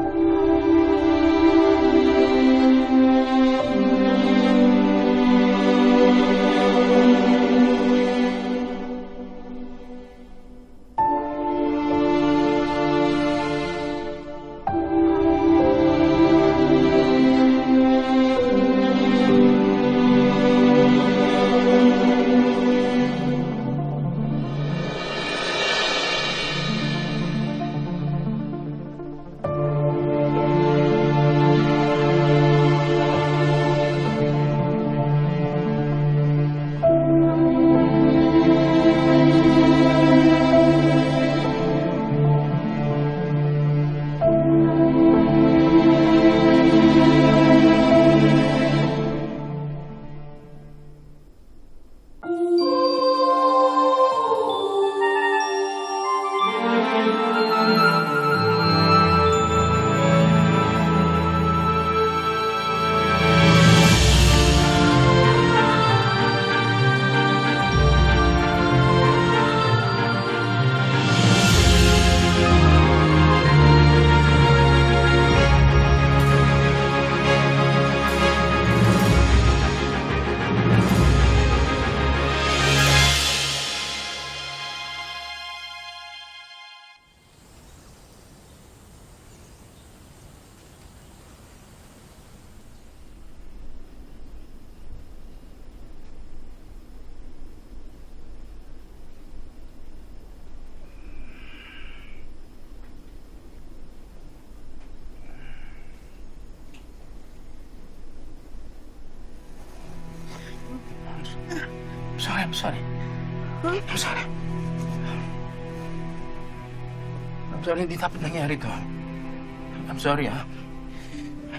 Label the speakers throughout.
Speaker 1: Sorry, I'm sorry. I'm sorry. I'm sorry, hindi dapat nangyari to. I'm sorry, ha?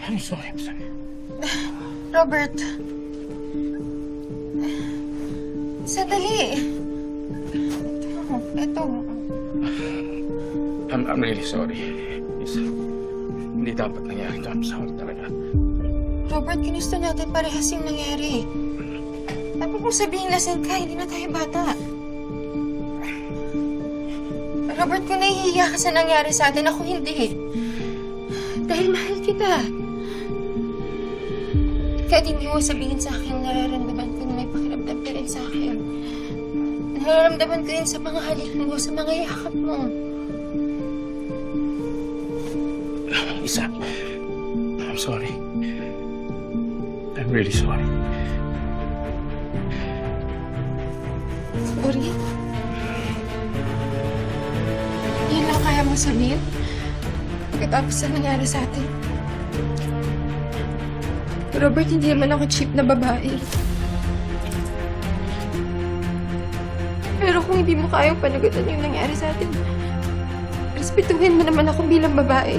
Speaker 1: I'm sorry, I'm sorry.
Speaker 2: Robert. Sandali. Ito, ito.
Speaker 1: I'm, I'm really sorry. It's, hindi dapat nangyari to. I'm sorry talaga.
Speaker 2: Robert, ginusto natin parehas yung nangyari. Dapat mo sabihin lasing ka, hindi na tayo bata. Robert, kung nahihiya ka sa nangyari sa atin, ako hindi. Dahil mahal kita. Kaya di mo sabihin sa akin nararamdaman ko na may pakiramdam ka rin sa akin. Nararamdaman ko yun sa mga halik mo, sa mga yakap mo.
Speaker 1: Isa, I'm sorry. I'm really sorry.
Speaker 2: Sorry. Yan lang kaya mo sabihin? Pagkatapos sa nangyari sa atin. Robert, hindi naman ako cheap na babae. Pero kung hindi mo kayang panagutan yung nangyari sa atin, respetuhin mo naman ako bilang babae.